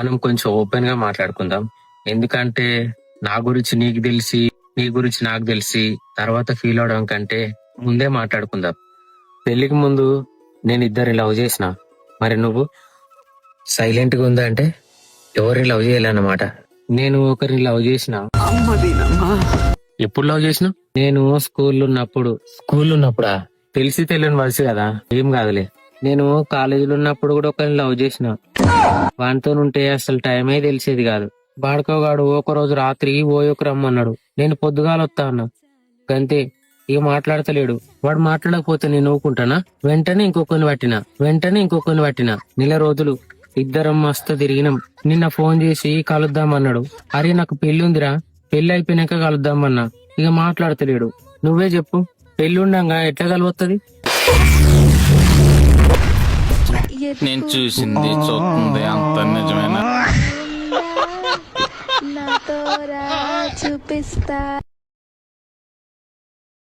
మనం కొంచెం ఓపెన్గా మాట్లాడుకుందాం. ఎందుకంటే నా గురించి నీకు తెలిసి నీ గురించి నాకు తెలిసి తర్వాత ఫీల్ అవడం కంటే ముందే మాట్లాడుకుందాం. పెళ్ళికి ముందు నేను ఇద్దరిని లవ్ చేసిన. మరి నువ్వు? సైలెంట్గా ఉందా అంటే ఎవరిని లవ్ చేయాలన్నమాట? నేను ఒకరిని లవ్ చేసిన. ఎప్పుడు లవ్ చేసిన? నేను స్కూల్లో ఉన్నప్పుడు. స్కూల్లో ఉన్నప్పుడా? తెలిసి తెలియని వయసు కదా ఏం కాదులే. నేను కాలేజీలో ఉన్నప్పుడు కూడా ఒకరిని లవ్ చేసిన. వానితో ఉంటే అసలు టైమే తెలిసేది కాదు. బాడకోగాడు ఒక రోజు రాత్రి ఓయొక రమ్మన్నాడు. నేను పొద్దుగాల వస్తా అన్నా. గంతే ఇక మాట్లాడతలేడు. వాడు మాట్లాడకపోతే నేను నవ్వుకుంటానా వెంటనే ఇంకొకరిని పట్టిన. వెంటనే ఇంకొకరిని పట్టిన. నెల రోజులు. ఇద్దరం మస్తు తిరిగినాం. నిన్న ఫోన్ చేసి కలుద్దామన్నాడు. అరే నాకు పెళ్ళి ఉందిరా పెళ్ళి అయిపోయినాక కలుద్దామన్నా. ఇక మాట్లాడతలేడు. నువ్వే చెప్పు. పెళ్ళి ఉండంగా ఎట్లా కలవత్తది? నేను చూసింది చూస్తుంది అంత నిజమేనా? చూపిస్తా.